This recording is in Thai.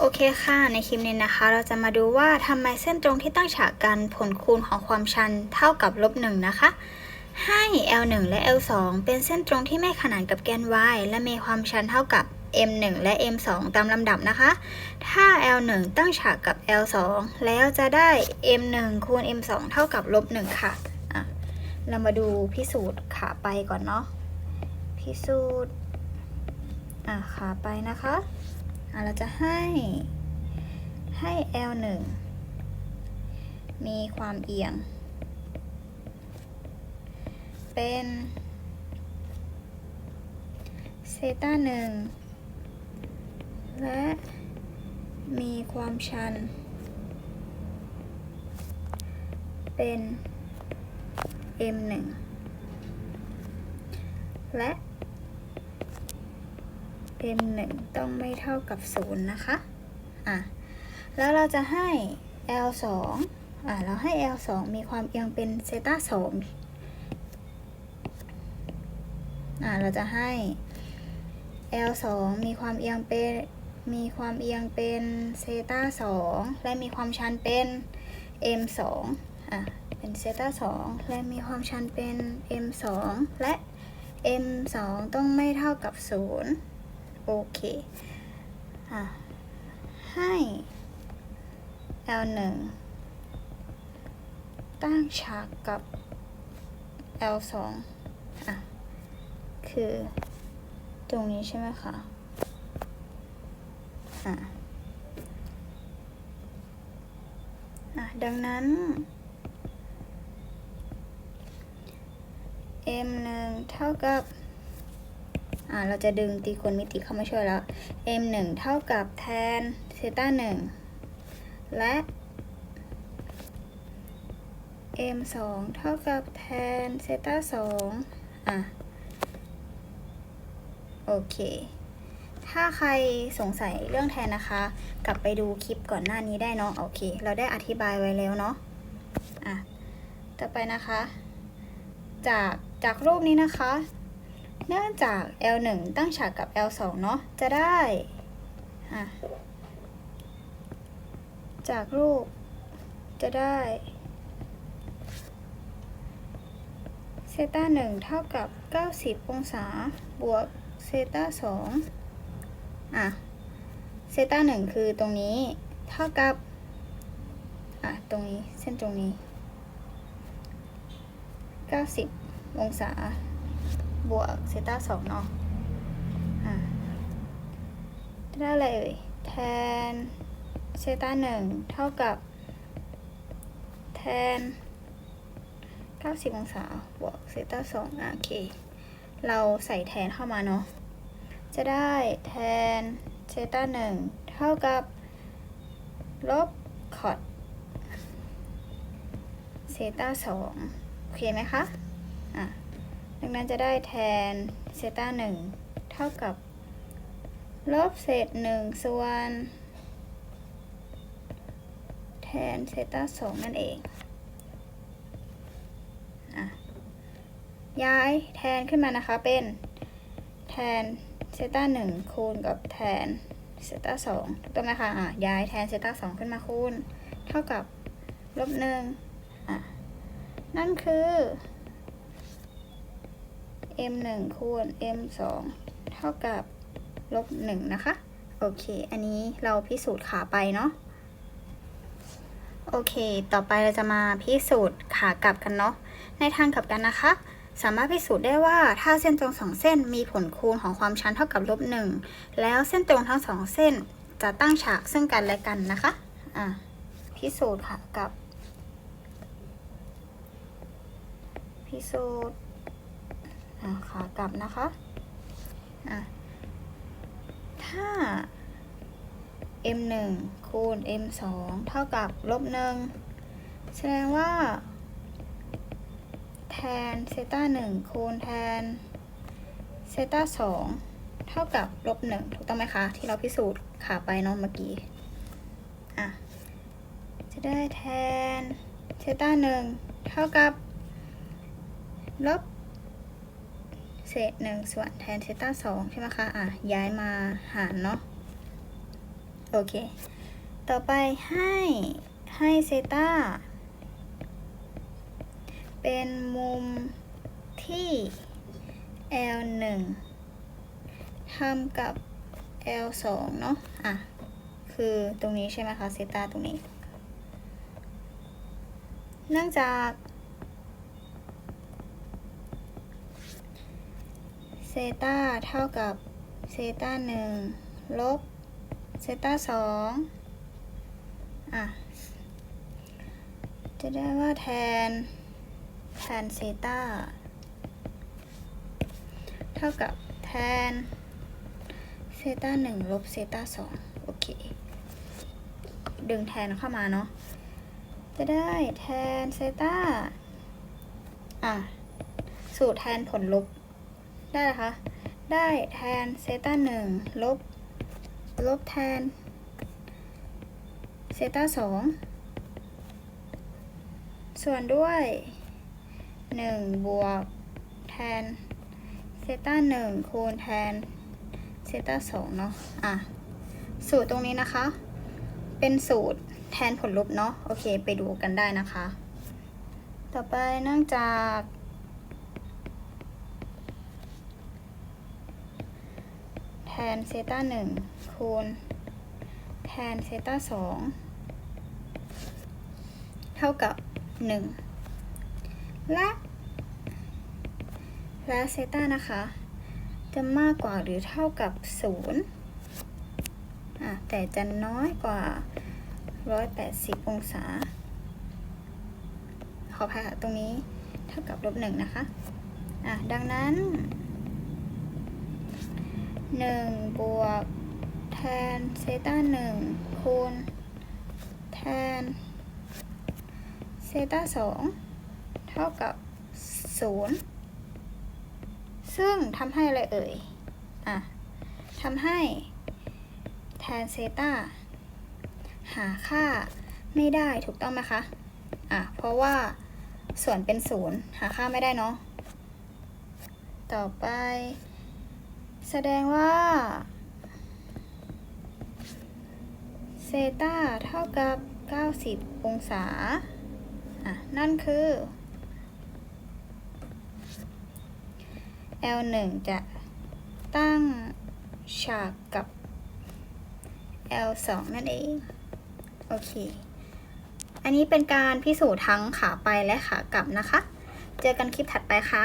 โอเคค่ะ ในคลิปนี้นะคะ เราจะมาดูว่าทำไมเส้นตรงที่ตั้งฉากกันผลคูณของความชันเท่ากับลบหนึ่งนะคะ ให้ L1 และ L2 เป็นเส้นตรงที่ไม่ขนานกับแกน y และมีความชันเท่ากับ M1 และ M2 ตามลำดับนะคะ ถ้า L1 ตั้งฉากกับ L2 แล้วจะได้ M1 คูณ M2 เท่ากับลบ1ค่ะอะเรามาดูพิสูจน์ขาไปก่อนเนาะ พิสูจน์ขาไปนะคะ เราจะให้ให้ L1 มีความเอียง เป็นเซต้าหนึ่งและมีความชัน เป็น M1 และ M1 ต้องไม่เท่ากับ0นะคะ อะ แล้วเราจะให้ L2 อะ เราให้ L2 มีความเอียงเป็นเซต้า2อะ เราจะให้ L2 มีความเอียงเป็น มีความเอียงเป็นเซต้า2และมีความชันเป็น M2 อะ เป็นเซต้า2และมีความชันเป็น M2 และ M2 ต้องไม่เท่ากับ0 โอเคอะให้ L1 ตั้งฉากกับ L2 อะ คือตรงนี้ใช่ไหมคะ อะอะ ดังนั้น M1 เท่ากับาเราจะดึงตรีโกณมิติเข้ามาช่วยแล้ว m 1เท่ากับแทนเซต้า1และ m 2เท่ากับแทนเซต้า2อะ โอเค ถ้าใครสงสัยเรื่องแทนนะคะ กลับไปดูคลิปก่อนหน้านี้ได้เนาะ โอเค เราได้อธิบายไว้แล้วเนาะ อะ ต่อไปนะคะ จากจากรูปนี้นะคะ เนื่องจาก L1 ตั้งฉากกับ L2 เนาะ จะได้ะจากรูป จะได้เซตา1เท่ากับ 90 องศา บวกเซตา2อะ เซตา1คือตรงนี้ เท่ากับ อะ ตรงนี้ เส้นตรงนี้ 90 องศา บวกเซต้าสองเนาะอะได้อะไรเอ่ยแทนเซต้าหนึ่งเท่ากับ แทน 90 องศา บวกเซต้าสองโอเค เราใส่แทนเข้ามาเนาะ จะได้แทนเซต้าหนึ่งเท่ากับ ลบคอดเซต้าสองโอเคไหมคะ ดังนั้นจะได้แทนเซต้าหนึ่งเท่ากับ ลบเศษหนึ่งส่วนแทนเซต้าสองนั่นเองอะย้ายแทนขึ้นมานะคะเป็นแทนเซต้าหนึ่งคูณกับแทนเซต้าสองถูกต้องไหมคะอะย้ายแทนเซต้าสองขึ้นมาคูณ เท่ากับลบหนึ่งอะนั่นคือ m 1คูณ m 2เท่ากับลบ1นะคะ โอเค อันนี้เราพิสูจน์ขาไปเนาะ โอเค ต่อไปเราจะมาพิสูจน์ขากลับกันเนาะ ในทางกลับกันนะคะ สามารถพิสูจน์ได้ว่าถ้าเส้นตรงสองเส้นมีผลคูณของความชันเท่ากับลบหนึ่งแล้วเส้นตรงทั้งสองเส้นจะตั้งฉากซึ่งกันและกันนะคะ อะ พิสูจน์ขากลับ พิสูจน์ ขากลับนะคะอะถ้า m 1คูณ m 2เท่ากับลบหนึ่งแสดงว่า แทนเซต้า1คูณแทนเซต้า2เท่ากับลบหนึ่งถูกต้องไหมคะ ที่เราพิสูจน์ขาไปเนาะเมื่อกี้ อะ จะได้แทนเซต้า1เท่ากับลบ เศษหนึ่งส่วนแทนเซต้าสองใช่ไหมคะ อะ ย้ายมาหารเนาะ โอเค ต่อไปให้ให้เซต้าเป็นมุมที่ L 1ทำกับ L 2เนาะ อะ คือตรงนี้ใช่ไหมคะ เซต้าตรงนี้ เนื่องจากเซ ต้าเท่ากับเซต้าหนึ่งลบเซต้าสองอะ จะได้ว่าแทน แทนเซต้าเท่ากับแทนเซต้าหนึ่งลบเซต้าสองโอเค ดึงแทนเข้ามาเนาะ จะได้แทนเซต้าอะ สูตรแทนผลลบ ได้นะคะ ได้แทนเซต้าหนึ่งลบ ลบแทนเซต้าสองส่วนด้วยหนึ่งบวกแทนเซต้าหนึ่งคูณแทนเซต้าสองเนาะ อะ สูตรตรงนี้นะคะ เป็นสูตรแทนผลลบเนาะ โอเค ไปดูกันได้นะคะ ต่อไปเนื่องจาก ทนเซต้าหนึ่งคูณ แทนเซต้าสองเท่ากับหนึ่งและและเซต้านะคะ จะมากกว่าหรือเท่ากับศูนย์อะแต่จะน้อยกว่า 180 องศา ขออภัยค่ะตรงนี้เท่ากับลบหนึ่งนะคะ อะ ดังนั้น 1 บวก แทนเซต้า1คูณ แทนเซต้า2เท่ากับ 0 ซึ่งทำให้อะไรเอ่ย อะทำให้ แทนเซต้าหาค่าไม่ได้ถูกต้องไหมคะ อะ เพราะว่าส่วนเป็นศูนย์หาค่าไม่ได้เนาะ ต่อไป แสดงว่าเซตาเท่ากับ 90 องศา อะ นั่นคือ L 1 จะตั้งฉากกับ L 2 นั่นเอง โอเค อันนี้เป็นการพิสูจน์ทั้งขาไปและขากลับนะคะ เจอกันคลิปถัดไปค่ะ